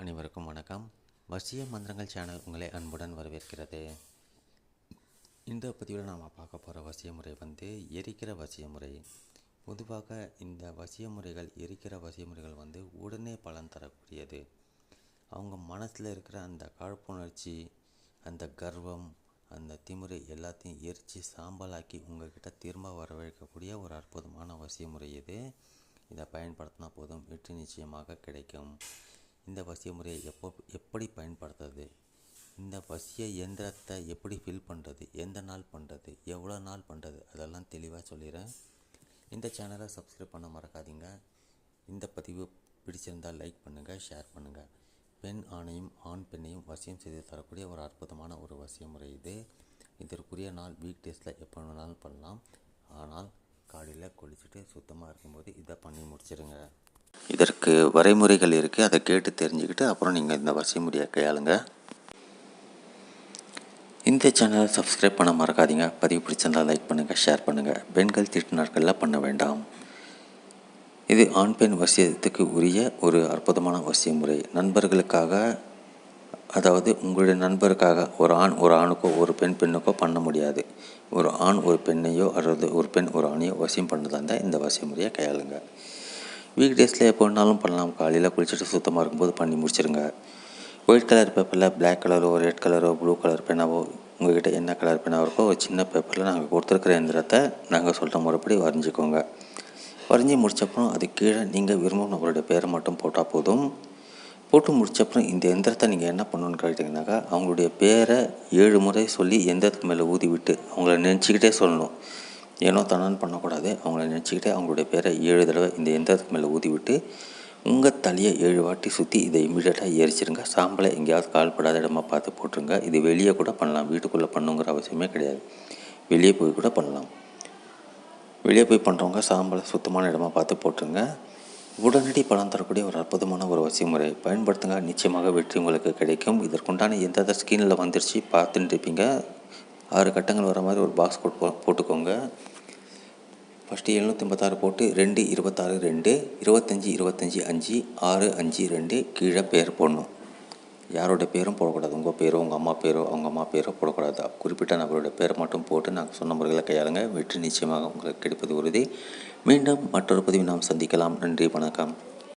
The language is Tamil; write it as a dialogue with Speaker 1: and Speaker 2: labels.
Speaker 1: அனைவருக்கும் வணக்கம். வசிய மந்திரங்கள் சேனல் உங்களை அன்புடன் வரவேற்கிறது. இந்த பதிவில் நாம் பார்க்க போகிற வசிய முறை வந்து எரிக்கிற வசிய முறை. பொதுவாக இந்த வசிய முறைகள் எரிக்கிற வசிய முறைகள் வந்து உடனே பலன் தரக்கூடியது. அவங்க மனசில் இருக்கிற அந்த காழ்ப்புணர்ச்சி அந்த கர்வம் அந்த திமுறை எல்லாத்தையும் எரித்து சாம்பலாக்கி உங்கள்கிட்ட திரும்ப வரவழைக்கக்கூடிய ஒரு அற்புதமான வசிய முறை இது. இதை பயன்படுத்தினா போதும் வெற்றி நிச்சயமாக கிடைக்கும். இந்த வசிய முறையை எப்போ எப்படி பயன்படுத்துறது? இந்த வசிய இயந்திரத்தை எப்படி ஃபில் பண்ணுறது எந்த நாள் பண்ணுறது எவ்வளோ நாள் பண்ணுறது அதெல்லாம் தெளிவாக சொல்லிடுறேன். இந்த சேனலை சப்ஸ்கிரைப் பண்ண மறக்காதீங்க. இந்த பதிவு பிடிச்சிருந்தால் லைக் பண்ணுங்கள் ஷேர் பண்ணுங்கள் பெண் ஆணையும் ஆண் பெண்ணையும் வசியம் செய்து தரக்கூடிய ஒரு அற்புதமான ஒரு வசிய முறை இது. இதற்குரிய நாள் வீக் டேஸில் எப்போ வேணாலும் பண்ணலாம். ஆனால் காலையில் குளிச்சுட்டு சுத்தமாக இருக்கும்போது இதை பண்ணி முடிச்சிடுங்க இதற்கு வரைமுறைகள் இருக்குது அதை கேட்டு தெரிஞ்சுக்கிட்டு அப்புறம் நீங்கள் இந்த வசிமுறையை கையாளுங்க. இந்த சேனலை சப்ஸ்கிரைப் பண்ண மறக்காதீங்க. பதிவு பிடிச்சிருந்தால் லைக் பண்ணுங்கள் ஷேர் பண்ணுங்கள் பெண்கள் திட்டு நாட்களில் பண்ண வேண்டாம். இது ஆண் பெண் வசியத்துக்கு உரிய ஒரு அற்புதமான வசிய முறை நண்பர்களுக்காக அதாவது உங்களுடைய நண்பருக்காக ஒரு ஆண் ஒரு ஆணுக்கோ ஒரு பெண் பெண்ணுக்கோ பண்ண முடியாது. ஒரு ஆண் ஒரு பெண்ணையோ அல்லது ஒரு பெண் ஒரு ஆணையோ வசியம் பண்ணதாக இருந்தால் இந்த வசிய முறையை கையாளுங்க. வீக் டேஸில் எப்போ வேணாலும் பண்ணலாம். காலையில் குளிச்சுட்டு சுத்தமாக இருக்கும்போது பண்ணி முடிச்சிருங்க. ஒயிட் கலர் பேப்பரில் பிளாக் கலரோ ரெட் கலரோ ப்ளூ கலர் பேனாவோ உங்கள்கிட்ட என்ன கலர் பெனாவோ இருக்கோ ஒரு சின்ன பேப்பரில் நாங்கள் கொடுத்துருக்குற எந்திரத்தை நாங்கள் சொல்கிற முறைப்படி வரைஞ்சிக்கோங்க. வரைஞ்சி முடிச்சப்பறம் அது கீழே நீங்கள் விரும்பும் நபருடைய பேரை மட்டும் போட்டால் போதும். போட்டு முடிச்சப்பறம் இந்த எந்திரத்தை நீங்கள் என்ன பண்ணணும்னு கேட்டிங்கனாக்கா அவங்களுடைய பேரை ஏழு முறை சொல்லி எந்திரத்துக்கு மேலே ஊதி விட்டு அவங்கள நினச்சிக்கிட்டே சொல்லணும். ஏனோ தானான்னு பண்ணக்கூடாது. அவங்கள நினச்சிக்கிட்டு அவங்களுடைய பேரை ஏழு தடவை இந்த எந்திரத்துக்கு மேலே ஊதிவிட்டு உங்கள் தலையை ஏழு வாட்டி சுற்றி இதை இமீடியட்டாக எரிச்சிருங்க. சாம்பலை எங்கேயாவது கால்படாத இடமா பார்த்து போட்டுருங்க. இது வெளியே கூட பண்ணலாம். வீட்டுக்குள்ளே பண்ணுங்கிற அவசியமே கிடையாது. வெளியே போய் கூட பண்ணலாம். வெளியே போய் பண்ணுறவங்க சாம்பலை சுத்தமான இடமா பார்த்து போட்டுருங்க. உடனடி பலன் தரக்கூடிய ஒரு அற்புதமான ஒரு வசிமுறை பயன்படுத்துங்க. நிச்சயமாக வெற்றி உங்களுக்கு கிடைக்கும். இதற்குண்டான எந்த ஸ்கிரீனில் வந்துருச்சு பார்த்துட்டு இருப்பீங்க. ஆறு கட்டங்கள் வர மாதிரி ஒரு பாக்ஸ் போட்டு போட்டுக்கோங்க. ஃபஸ்ட்டு எழுநூற்றி போட்டு ரெண்டு இருபத்தாறு ரெண்டு இருபத்தஞ்சி இருபத்தஞ்சி அஞ்சு ஆறு அஞ்சு ரெண்டு கீழே பேர் போடணும். யாரோட பேரும் போடக்கூடாது? உங்கள் பேரோ உங்கள் அம்மா பேரோ அவங்க அம்மா பேரோ போடக்கூடாது. குறிப்பிட்ட நபரோட பேரை மட்டும் போட்டு நாங்கள் சொன்ன முறைகளை கையாளுங்க. வெற்றி நிச்சயமாக உங்களுக்கு கிடைப்பது உறுதி. மீண்டும் மற்றொரு பதிவு நாம் சந்திக்கலாம். நன்றி வணக்கம்.